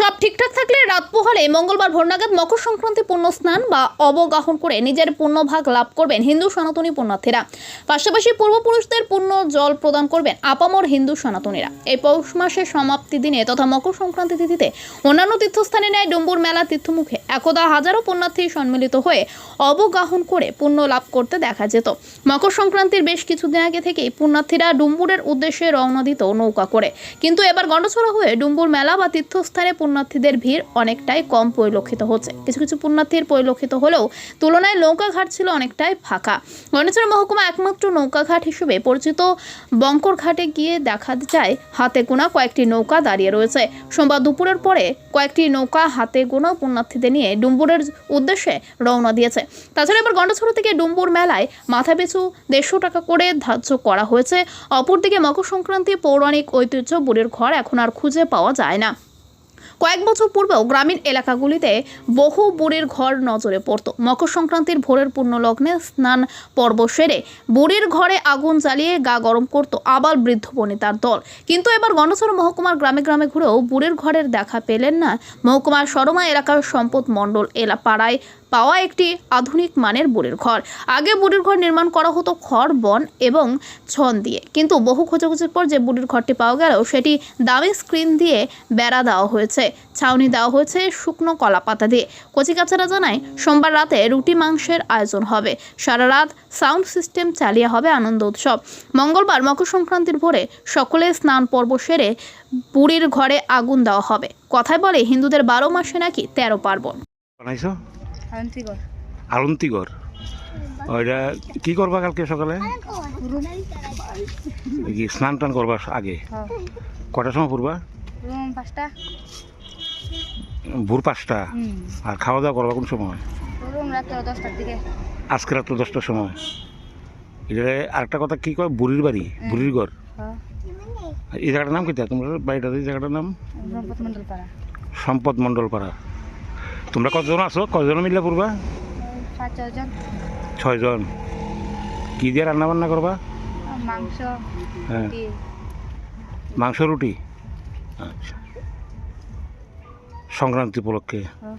সব ঠিকঠাক থাকলে রাত পোহালে মঙ্গলবার ভোর নাগাদ মকর সংক্রান্তি পুণ্য স্নান বা অবগাহন করে নিজের পুণ্যভাগ লাভ করবেন হিন্দু সনাতনী পুণ্যার্থীরা। পাশাপাশি পূর্বপুরুষদের পূর্ণ জল প্রদান করবেন আপামর হিন্দু সনাতনীরা। এই পৌষ মাসের সমাপ্তি দিনে তথা মকর সংক্রান্তি তিথিতে অন্যান্য তীর্থস্থানে নেয় ডুম্বুর মেলা তীর্থমুখে। একদা হাজারো পুণ্যার্থী সম্মিলিত হয়ে অবগাহন করে পুণ্য লাভ করতে দেখা যেত। মকর সংক্রান্তির বেশ কিছুদিন আগে থেকেই পুণ্যার্থীরা ডুম্বুরের উদ্দেশ্যে রওনা দিত নৌকা করে। কিন্তু এবার গন্ডছড়া হয়ে ডুম্বুর মেলা বা তীর্থস্থানে পুণ্যার্থীদের ভিড় অনেকটাই কম পরিলক্ষিত হচ্ছে। কিছু কিছু পুণ্যার্থীর পরিলক্ষিত হলেও তুলনায় নৌকাঘাট ছিল অনেকটাই ফাঁকা। গণেশ্বর মহকুমা একমাত্র নৌকাঘাট হিসেবে পরিচিত। বঙ্কর ঘাটে গিয়ে দেখা যায়, হাতে গোনা কয়েকটি নৌকা দাঁড়িয়ে রয়েছে। সোমবার দুপুরের পরে কয়েকটি নৌকা হাতে গোনা পুণ্যার্থীদের নিয়ে ডুম্বুরের উদ্দেশ্যে রওনা দিয়েছে। তাছাড়া এবার গন্ডাছড়া থেকে ডুম্বুর মেলায় মাথা পিছু দেড়শো টাকা করে ধার্য করা হয়েছে। অপরদিকে মকর সংক্রান্তি পৌরাণিক ঐতিহ্য বুড়ির ঘর এখন আর খুঁজে পাওয়া যায় না। কয়েক বছর পূর্বেও গ্রামীণ এলাকাগুলিতে বহু বুড়ির ঘর নজরে পড়ত। মকর সংক্রান্তির ভোরের পূর্ণ লগ্নে স্নান পর্ব সেরে বুড়ির ঘরে আগুন জ্বালিয়ে গা গরম করত আবার বৃদ্ধ বনিতার দল। কিন্তু এবার গণসর মহকুমার গ্রামে গ্রামে ঘুরেও বুড়ির ঘরের দেখা পেলেন না মহকুমার সরমা এলাকার সম্পদ মণ্ডল এলা পাড়ায় পাওয়া একটি আধুনিক মানের বুড়ির ঘর। আগে বুড়ির ঘর নির্মাণ করা হতো খড়, বন এবং ছন দিয়ে। কিন্তু বহু খোঁজাখুঁজির পর যে বুড়ির ঘরটি পাওয়া গেলেও সেটি দামি স্ক্রিন দিয়ে বেড়া দেওয়া হয়েছে, ছাউনি দেওয়া হয়েছে শুকনো কলা পাতা দিয়ে। কচিকাচারা জানায়, সোমবার রাতে রুটি মাংসের আয়োজন হবে। সারা রাত সাউন্ড সিস্টেম চালিয়ে হবে আনন্দ উৎসব। মঙ্গলবার মকর সংক্রান্তির ভোরে সকলে স্নান পর্ব সেরে বুড়ির ঘরে আগুন দেওয়া হবে। কথায় বলে, হিন্দুদের বারো মাসে নাকি তেরো পার্বণ। আলন্তিগর ওইটা কি করবা কালকে সকালে? এই কি স্নান টান করবা আগে? হ্যাঁ। কটার সময় পড়বা? ভোর পাঁচটা? আর খাওয়া দাওয়া করবা কোন সময়? আজকে রাত্র দশটার সময়। এটা আরেকটা কথা কি কয়? বুড়ির বাড়ি? বুড়ির ঘর? হ্যাঁ। এই জায়গাটার নাম কিটা তোমার বাড়িটা এই জায়গাটার নাম? সম্পদ মণ্ডল পাড়া তোমরা কতজন আছো? কতজন মিলে পড়বা? ছয়জন। কি দিয়ে রান্না বান্না করবা? মাংস হ্যাঁ। মাংস রুটি? আচ্ছা। সংক্রান্তি উপলক্ষে। হ্যাঁ